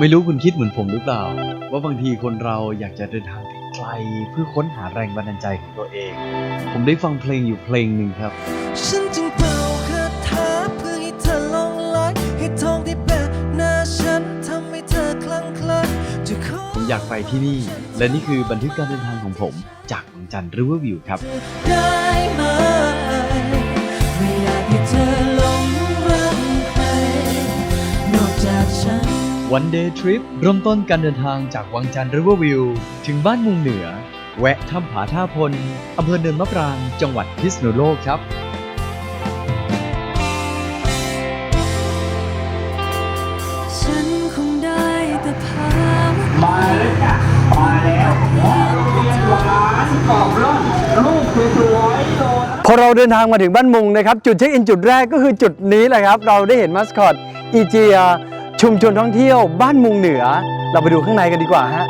ไม่รู้คุณคิดเหมือนผมหรือเปล่า ว่าบางทีคนเราอยากจะเดินทางไกลเพื่อค้นหาแรงบันดาลใจของตัวเอง ผมได้ฟังเพลงอยู่เพลงหนึ่งครับ ฉันจึงเป่าคาถาเพื่อให้เธอหลงไหลให้ทองที่แปะหน้าฉันทำให้เธอคลั่งไคล้จะขอผมอยากไปที่นี่ และนี่คือบันทึกการเดินทางของผม จากวังจันทร์ริเวอร์วิวครับ ได้ไหมไม่ วันเดย์ทริปเริ่มต้นการเดินทางจากวังจันทร์ริเวอร์วิว ถึงบ้านมุงเหนือ แวะถ้ำผาท่าพลอำเภอเนินมะปราง จังหวัดพิษณุโลกครับ ฉันคงได้แต่ภาพมาแล้วจ้ะมาแล้วโรงเรียนหวานกรอบร่อนลูกสวยๆโดน พอเราเดินทางมาถึงบ้านมุงนะครับ จุดเช็คอินจุดแรกก็คือจุดนี้แหละครับ เราได้เห็นมัสคอตอีเจีย ชุมชนท่องเที่ยวบ้านมุงเหนือ เราไปดูข้างในกันดีกว่าฮะ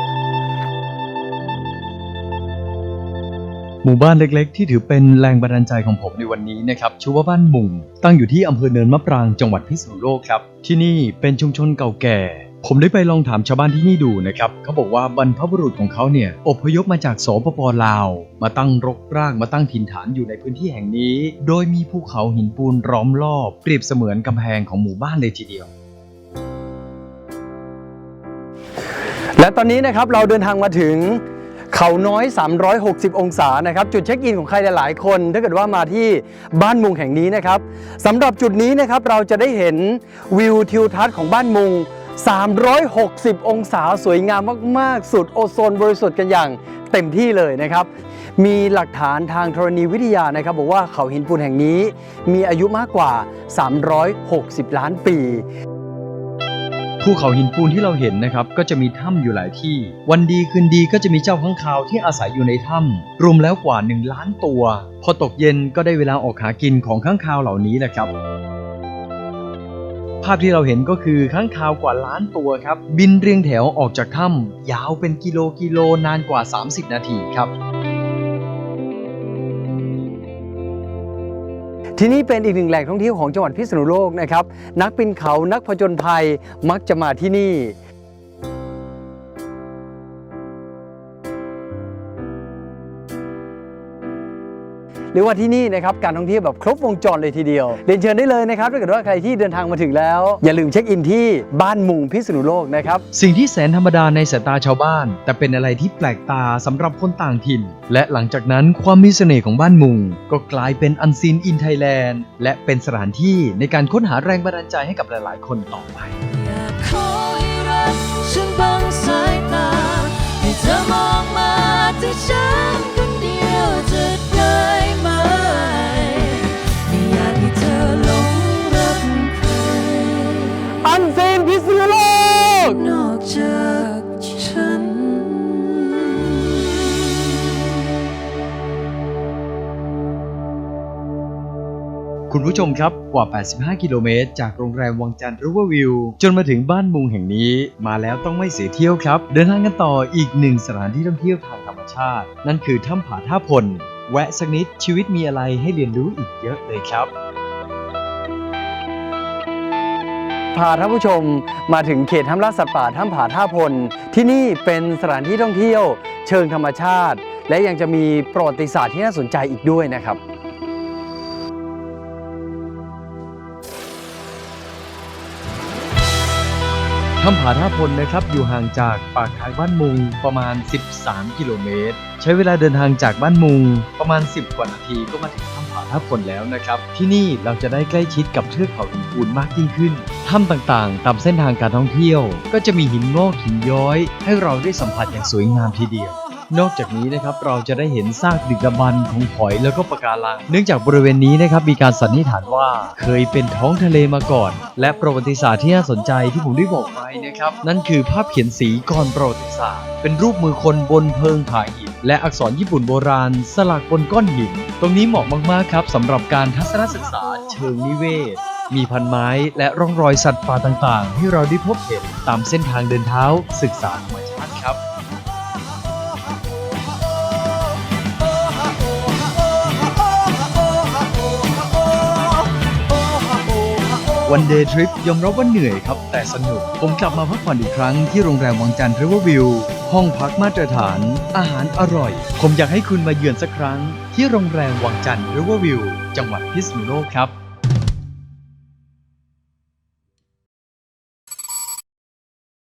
หมู่บ้านเล็กๆ ที่ถือเป็นแรงบันดาลใจของผมในวันนี้นะครับชื่อว่าบ้านมุง ตั้งอยู่ที่อำเภอเนินมะปรางจังหวัดพิษณุโลกครับ ที่นี่เป็นชุมชนเก่าแก่ ผมได้ไปลองถามชาวบ้านที่นี่ดูนะครับเขาบอกว่าบรรพบุรุษของเขาเนี่ยอพยพมาจากสปปลาว มาตั้งรกรากมาตั้งถิ่นฐานอยู่ในพื้นที่แห่งนี้ โดยมีภูเขาหินปูนล้อมรอบเปรียบเสมือนกำแพงของหมู่บ้านเลยทีเดียว และตอนนี้นะครับเราเดินทางมาถึงเขาน้อย 360 องศานะครับ จุดเช็คอินของใครหลายๆ คน ถ้าเกิดว่ามาที่บ้านมุงแห่งนี้นะครับสำหรับจุดนี้นะครับเราจะได้เห็นวิวทิวทัศน์ของบ้านมุง 360 องศาสวยงามมาก ๆ สุดโอโซนบริสุทธิ์กันอย่างเต็มที่เลยนะครับ มีหลักฐานทางธรณีวิทยานะครับ บอกว่าเขาหินปูนแห่งนี้มีอายุมากกว่า 360 ล้านปี ภูเขาหินปูนที่เราเห็นนะครับก็จะมีถ้ำอยู่หลายที่ วันดีคืนดีก็จะมีเจ้าข้างคาวที่อาศัยอยู่ในถ้ำรวมแล้วกว่า 1 ล้านตัว พอตกเย็นก็ได้เวลาออกหากินของข้างคาวเหล่านี้แหละครับ ภาพที่เราเห็นก็คือข้างคาวกว่าล้านตัวครับ บินเรียงแถวออกจากถ้ำยาวเป็นกิโลกิโลนานกว่า 30 นาทีครับ ที่นี่เป็นอีกหนึ่งแหล่งท่องเที่ยวของจังหวัดพิษณุโลกนะครับ นักปีนเขานักผจญภัยมักจะมาที่นี่ หรือว่าที่นี่นะครับการท่องเที่ยวแบบครบวงจรเลยทีเดียวเรียนเชิญได้เลยนะครับถ้าเกิดว่าใครที่เดินทางมาถึงแล้ว อย่าลืมเช็คอินที่บ้านมุงพิษณุโลกนะครับ สิ่งที่แสนธรรมดาในสายตาชาวบ้าน แต่เป็นอะไรที่แปลกตาสำหรับคนต่างถิ่น และหลังจากนั้นความมีเสน่ห์ของบ้านมุง ก็กลายเป็นอันซีนอินไทยแลนด์และเป็นสถานที่ในการค้นหาแรงบันดาลใจให้กับหลาย ๆ คนต่อไปอยากขอให้รักฉันบังสายตาให้เธอมองมาที่ฉัน คุณผู้ชมครับกว่า 85 กิโลเมตร จากโรงแรมวังจันทร์ริเวอร์วิว จนมาถึงบ้านมุงแห่งนี้ มาแล้วต้องไม่เสียเที่ยวครับ เดินทางกันต่ออีกหนึ่งสถานที่ท่องเที่ยวทางธรรมชาติ นั่นคือถ้ำผาท่าพล แวะสักนิดชีวิตมีอะไรให้เรียนรู้อีกเยอะเลยครับ พาท่านผู้ชมมาถึงเขตถ้ำล่าสัตว์ป่าถ้ำผาท่าพล ที่นี่เป็นสถานที่ท่องเที่ยว เชิงธรรมชาติ และยังจะมีประวัติศาสตร์ที่น่าสนใจอีกด้วยนะครับ ถ้ำผาท่าพลนะครับอยู่ห่างจากปากทางบ้านมุงประมาณ 13 กิโลเมตร ใช้เวลาเดินทางจากบ้านมุงประมาณ 10 กว่านาทีก็มาถึงถ้ำผาท่าพลแล้วนะครับ ที่นี่เราจะได้ใกล้ชิดกับเทือกเขาหินปูนมากยิ่งขึ้น ถ้ำต่างๆ ตามเส้นทางการท่องเที่ยว ก็จะมีหินงอกหินย้อย ให้เราได้สัมผัสอย่างสวยงามทีเดียว นอกจากนี้นะครับเราจะได้เห็นซากดึกดำบรรพ์ของหอยแล้วก็ปะการัง เนื่องจากบริเวณนี้นะครับมีการสันนิษฐานว่าเคยเป็นท้องทะเลมาก่อน และประวัติศาสตร์ที่น่าสนใจที่ผมได้บอกไปนะครับนั่นคือภาพเขียนสีก่อนประวัติศาสตร์ เป็นรูปมือคนบนเพิงผาหินและอักษรญี่ปุ่นโบราณ สลักบนก้อนหิน ตรงนี้เหมาะมากๆครับสำหรับการทัศนศึกษาเชิงนิเวศมีพันไม้และร่องรอยสัตว์ป่าต่างๆให้เราได้พบเห็นตามเส้นทางเดินเท้าศึกษาธรรมชาติครับ วันเดย์ทริปยอมรับว่าเหนื่อยครับ แต่สนุก ผมกลับมาพักผ่อนอีกครั้งที่โรงแรมวังจันทร์ริเวอร์วิว ห้องพักมาตรฐาน อาหารอร่อย ผมอยากให้คุณมาเยือนสักครั้ง ที่โรงแรมวังจันทร์ริเวอร์วิว จังหวัดพิษณุโลกครับ